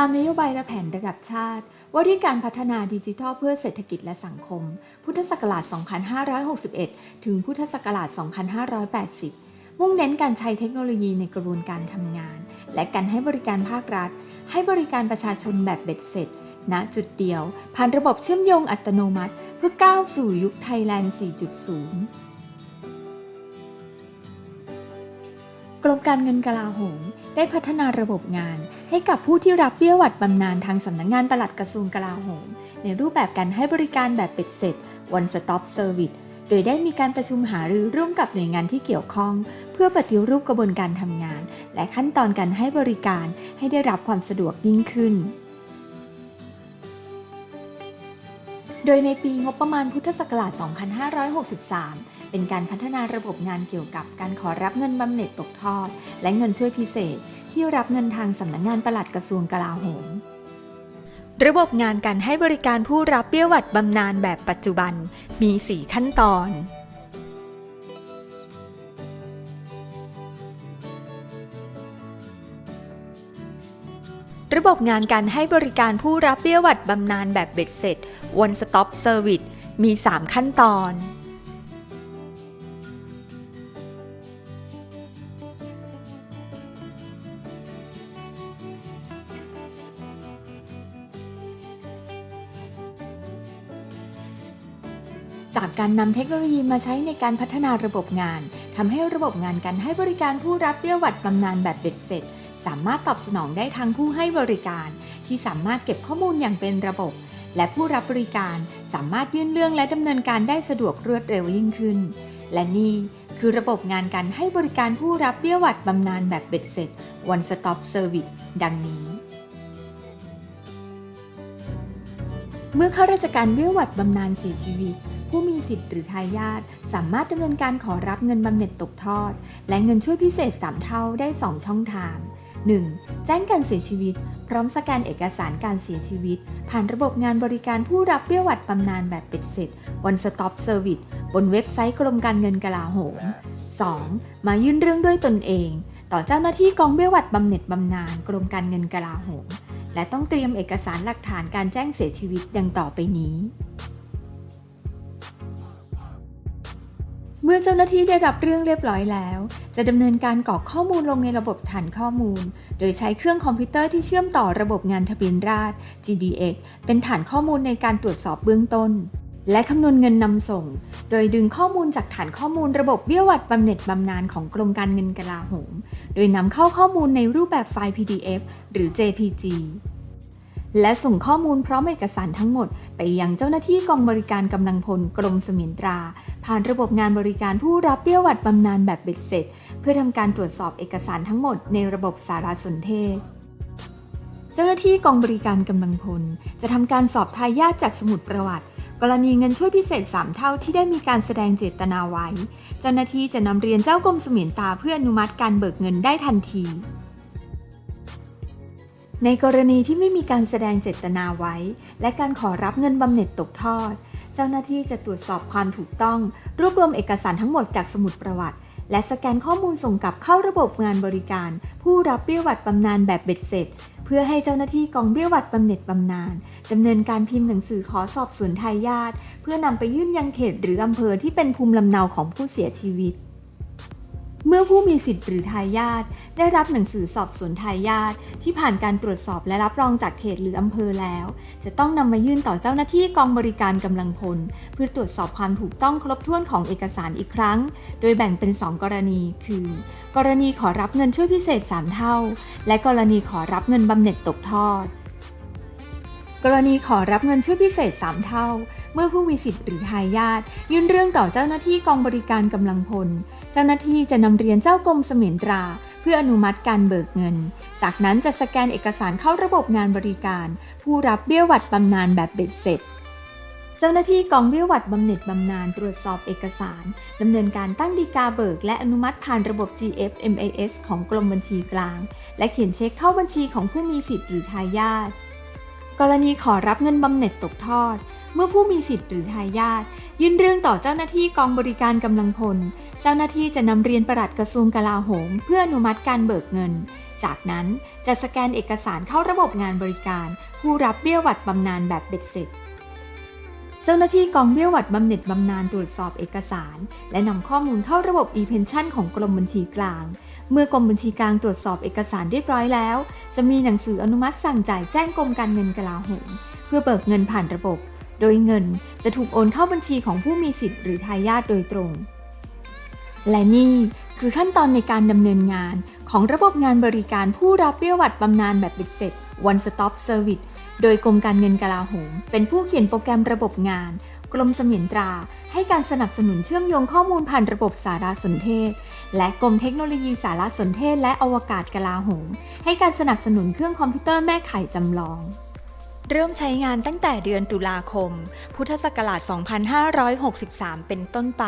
ามนโยบายและแผนระดับชาติ ว่าด้วยการพัฒนาดิจิทัลเพื่อเศรษฐกิจและสังคม พุทธศักราช 2561 ถึงพุทธศักราช 2580 มุ่งเน้นการใช้เทคโนโลยีในกระบวนการทำงาน และการให้บริการภาครัฐ ให้บริการประชาชนแบบเบ็ดเสร็จ ณ จุดเดียว ผ่านระบบเชื่อมโยงอัตโนมัติ เพื่อก้าวสู่ยุคไทยแลนด์ 4.0 กรมการเงินกลาโหม ได้พัฒนาระบบงาน ให้กับผู้ที่รับเบี้ยหวัดบำนาญทางสำนักงานปลัดกระทรวงกลาโหม ในรูปแบบการให้บริการแบบเป็ดเสร็จ one stop service โดยได้มีการประชุมหารือร่วมกับหน่วยงานที่เกี่ยวข้อง เพื่อปฏิรูปกระบวนการทำงาน และขั้นตอนการให้บริการให้ได้รับความสะดวกยิ่งขึ้น ดยในปีงบประมาณพุทธศักราช 2563 เป็นการพัฒนาระบบงานเกี่ยวกับการขอรับเงินบำเหน็จตกทอด และเงินช่วยพิเศษ ที่รับเงินทางสำนักงงานปลัดกระทรวงกลาโหม ระบบงานการให้บริการผู้รับเบี้ยหวัดบำนาญแบบปัจจุบันมี 4 ขั้นตอน ระบบงานการให้บริการผู้รับเบี้ยหวัดบำนาญแบบเบ็ดเสร็จ One Stop Service มี 3 ขั้นตอน จากการนำเทคโนโลยีมาใช้ในการพัฒนาระบบงานทำให้ระบบงานการให้บริการผู้รับเบี้ยหวัดบำนาญแบบเบ็ดเสร็จ สามารถตอบสนองได้ทั้งผู้ให้บริการ ที่สามารถเก็บข้อมูลอย่างเป็นระบบ และผู้รับบริการสามารถยื่นเรื่องและดำเนินการได้สะดวกรวดเร็วยิ่งขึ้น และนี่คือระบบงานการให้บริการผู้รับเบี้ยหวัดบำนาญแบบเบ็ดเสร็จ One Stop Service ดังนี้ เมื่อข้าราชการเบี้ยหวัดบำนาญเสียชีวิตผู้มีสิทธิ์หรือทายาทสามารถดำเนินการขอรับเงินบำเหน็จตกทอด และเงินช่วยพิเศษ 3 เท่าได้ 2 ช่องทาง 1. แจ้งการเสียชีวิต พร้อมสแกนเอกสารการเสียชีวิต ผ่านระบบงานบริการผู้รับเบี้ยหวัดบำนาญแบบเป็ดเสร็จ One Stop Service บนเว็บไซต์กรมการเงินกลาโหม 2. มายื่นเรื่องด้วยตนเอง ต่อเจ้าหน้าที่กองเบี้ยหวัดบำเหน็จบำนาญกรมการเงินกลาโหม และต้องเตรียมเอกสารหลักฐานการแจ้งเสียชีวิตดังต่อไปนี้ มื่อเจ้าหน้าที่ได้รับเรื่องเรียบร้อยแล้ว จะดำเนินการกรอกข้อมูลลงในระบบฐานข้อมูล โดยใช้เครื่องคอมพิวเตอร์ที่เชื่อมต่อระบบงานทะเบียนราษฎร์ GDX เป็นฐานข้อมูลในการตรวจสอบเบื้องต้น และคำนวณเงินนำส่ง โดยดึงข้อมูลจากฐานข้อมูลระบบเบี้ยหวัดบำเหน็จบำนาญของกรมการเงินกลาโหม โดยนำเข้าข้อมูลในรูปแบบไฟล์ PDF หรือ JPG และส่งข้อมูลพร้อมเอกสารทั้งหมด ไปยังเจ้าหน้าที่กองบริการกำลังพลกรมสมินตรา ผ่านระบบงานบริการผู้รับเบี้ยหวัดบำนาญแบบเบ็ดเสร็จ เพื่อทำการตรวจสอบเอกสารทั้งหมดในระบบสารสนเทศ เจ้าหน้าที่กองบริการกำลังพล จะทำการสอบทายาทจากสมุดประวัติ กรณีเงินช่วยพิเศษ 3 เท่าที่ได้มีการแสดงเจตนาไว้ เจ้าหน้าที่จะนำเรียนเจ้ากรมสมียนตาเพื่ออนุมัติการเบิกเงินได้ทันที ในกรณีที่ไม่มีการแสดงเจตนาไว้ และการขอรับเงินบำเหน็จตกทอด เจ้าหน้าที่จะตรวจสอบความถูกต้อง รวบรวมเอกสารทั้งหมดจากสมุดประวัติ และสแกนข้อมูลส่งกลับเข้าระบบงานบริการ ผู้รับเบี้ยหวัดบำนาญแบบเบ็ดเสร็จ เพื่อให้เจ้าหน้าที่กองเบี้ยหวัดบำเหน็จบำนาญดำเนินการพิมพ์หนังสือขอสอบสวนทายาทเพื่อนำไปยื่นยังเขตหรืออำเภอที่เป็นภูมิลำเนาของผู้เสียชีวิต เมื่อผู้มีสิทธิ์หรือทายาทได้รับหนังสือสอบสวนทายาทที่ผ่านการตรวจสอบและรับรองจากเขตหรืออำเภอแล้ว จะต้องนำมายื่นต่อเจ้าหน้าที่กองบริการกำลังพล เพื่อตรวจสอบความถูกต้องครบถ้วนของเอกสารอีกครั้ง โดยแบ่งเป็น 2 กรณี คือ กรณีขอรับเงินช่วยพิเศษ 3 เท่า และกรณีขอรับเงินบำเหน็จตกทอด กรณีขอรับเงินช่วยพิเศษ 3 เท่า เมื่อผู้มีสิทธิ์หรือทายาทยื่นเรื่องต่อเจ้าหน้าที่กองบริการกำลังพล เจ้าหน้าที่จะนำเรียนเจ้ากรมเสมียนตรา เพื่ออนุมัติการเบิกเงิน จากนั้นจะสแกนเอกสารเข้าระบบงานบริการ ผู้รับเบี้ยหวัดบำนาญแบบเบ็ดเสร็จเจ้าหน้าที่กองเบี้ยหวัดบำเหน็จบำนาญตรวจสอบเอกสารดำเนินการตั้งดีกาเบิก และอนุมัติผ่านระบบ GFMAS ของกรมบัญชีกลาง และเขียนเช็คเข้าบัญชีของผู้มีสิทธิ์หรือทายาท กรณีขอรับเงินบำเหน็จตกทอด เมื่อผู้มีสิทธิ์หรือทายาทยื่นเรื่องต่อเจ้าหน้าที่กองบริการกำลังพล เจ้าหน้าที่จะนำเรียนประหลัดกระทรวงกลาโหม เพื่ออนุมัติการเบิกเงิน จากนั้นจะสแกนเอกสารเข้าระบบงานบริการ ผู้รับเบี้ยหวัดบำนาญแบบเบ็ดเสร็จ เจ้าหน้าที่กองเบี้ยหวัดบำเหน็จบำนาญตรวจสอบเอกสาร และนำข้อมูลเข้าระบบ e-pension ของกรมบัญชีกลาง เมื่อกรมบัญชีกลางตรวจสอบเอกสารเรียบร้อยแล้ว จะมีหนังสืออนุมัติสั่งจ่ายแจ้งกรมการเงินกลาโหมเพื่อเบิกเงินผ่านระบบ โดยเงินจะถูกโอนเข้าบัญชีของผู้มีสิทธิ์หรือทายาทโดยตรง และนี่คือขั้นตอนในการดำเนินงานของระบบงานบริการผู้รับเบี้ยหวัดบำนาญแบบเบ็ดเสร็จ One Stop Service โดยกรมการเงินกลาโหม เป็นผู้เขียนโปรแกรมระบบงาน กรมเสมียนตรา ให้การสนับสนุนเชื่อมโยงข้อมูลผ่านระบบสารสนเทศ และกรมเทคโนโลยีสารสนเทศ และอวกาศกลาโหม ให้การสนับสนุนเครื่องคอมพิวเตอร์แม่ไข่จำลอง เริ่มใช้งานตั้งแต่เดือนตุลาคม พุทธศักราช 2563 เป็นต้นไป